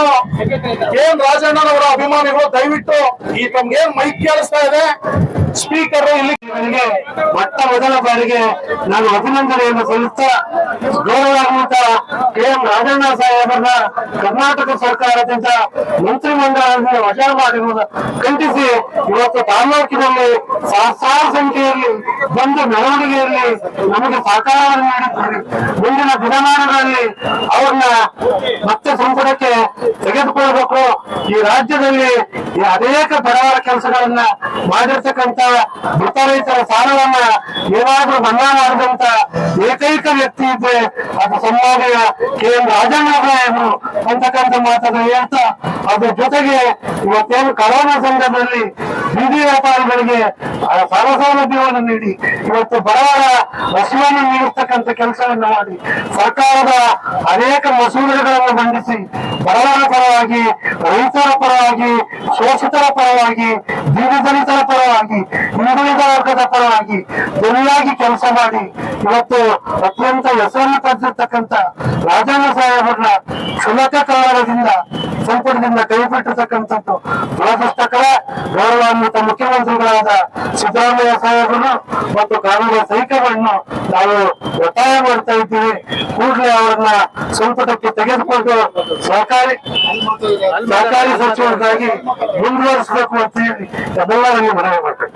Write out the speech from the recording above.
ಅಭಿಮಾನಿಗಳು ರಾಜಣ್ಣ ರಾಜಣ್ಣನವರ ಅಭಿಮಾನಿಗಳು ದಯವಿಟ್ಟು ಈ ತಮ್ಗೇನ್ ಮೈಕ್ ಕೇಳಿಸ್ತಾ ಇದೆ. ಸ್ಪೀಕರ್ ಇಲ್ಲಿ ನನಗೆ ಮೊಟ್ಟ ಮೊದಲ ಬಾರಿಗೆ ನಾನು ಅಭಿನಂದನೆಯನ್ನು ಸಲ್ಲಿಸ್ತಾ ಗೌರವಾನ್ವಿತ ಕೆ ಎಂ ರಾಜಣ್ಣ ಸಾಹೇಬರನ್ನ ಕರ್ನಾಟಕ ಸರ್ಕಾರದಿಂದ ಮಂತ್ರಿಮಂಡಲದಿಂದ ವಜಾ ಮಾಡಿರುವುದು ಖಂಡಿಸಿ ಇವತ್ತು ತಾಲೂಕಿನಲ್ಲಿ ಸಹಸ್ರಾರು ಸಂಖ್ಯೆಯಲ್ಲಿ ಬಂದು ಮೆರವಣಿಗೆಯಲ್ಲಿ ನಮಗೆ ಸಹಕಾರವನ್ನು ನೀಡಿದ್ದಾರೆ. ಮುಂದಿನ ದಿನಮಾನಗಳಲ್ಲಿ ಅವ್ರನ್ನ ಮತ್ತೆ ಸಂಪುಟಕ್ಕೆ ರಾಜ್ಯದಲ್ಲಿ ಈ ಅನೇಕ ಬಡವರ ಕೆಲಸಗಳನ್ನ ಮಾಡಿರ್ತಕ್ಕಂತ ಮೃತ ರೈತರ ಸಾಲವನ್ನ ಏನಾದ್ರೂ ಮನ್ನಾ ಮಾಡಿದಂತ ಏಕೈಕ ವ್ಯಕ್ತಿ ಇದ್ರೆ ಅದು ಸನ್ಮಾನ್ಯ ಕೆ ಎಂ ರಾಜಣ್ಣವರು ಅಂತಕ್ಕಂಥ ಮಾತನ್ನ ಹೇಳ್ತಾ, ಅದ್ರ ಜೊತೆಗೆ ಇವತ್ತೇನು ಕರೋನಾ ಸಂದರ್ಭದಲ್ಲಿ ಬೀದಿ ವ್ಯಾಪಾರಿಗಳಿಗೆ ಸಾಲ ಸೌಲಭ್ಯವನ್ನು ನೀಡಿ, ಇವತ್ತು ಬಡವರ ವಸೂಲನ್ನು ನೀಡತಕ್ಕಂತ ಕೆಲಸವನ್ನು ಮಾಡಿ, ಸರ್ಕಾರದ ಅನೇಕ ಮಸೂದೆಗಳನ್ನು ಮಂಡಿಸಿ, ಬಡವರ ಪರವಾಗಿ, ರೈತರ ಪರವಾಗಿ, ಶೋಷಿತರ ಪರವಾಗಿ, ದೀನದಲಿತರ ಪರವಾಗಿ, ಹಿಂದುಳಿದ ವರ್ಗದ ಪರವಾಗಿ ಜನಿಯಾಗಿ ಕೆಲಸ ಮಾಡಿ, ಇವತ್ತು ಅತ್ಯಂತ ಹೆಸರನ್ನು ಪಡೆದಿರ್ತಕ್ಕಂಥ ರಾಜಣ್ಣ ಸಾಹೇಬರನ್ನ ಕ್ಷುಲಕ ಕಾರಣದಿಂದ, ಸಂಪುಟದಿಂದ ಕೈಬಿಟ್ಟಿರ್ತಕ್ಕಂಥದ್ದು ದುರದೃಷ್ಟಕರ ಗೌರವಾನ್ವಿತ ಸಿದ್ದರಾಮಯ್ಯ ಸಾಹೇಬರು ಮತ್ತು ಕಾಂಗ್ರೆಸ್ ಹೈಕಮಾಂಡ್ನು ನಾವು ಒತ್ತಾಯ ಮಾಡ್ತಾ ಇದ್ದೀವಿ. ಕೂಡಲೇ ಅವರನ್ನ ಸಂಪುಟಕ್ಕೆ ತೆಗೆದುಕೊಂಡು ಸಹಕಾರಿ ಸಹಕಾರಿ ಸಚಿವರಿಗಾಗಿ ಮುಂದುವರಿಸಬೇಕು ಅಂತ ಹೇಳಿ ಎಲ್ಲರಲ್ಲಿ ಮನವಿ ಮಾಡ್ತೇವೆ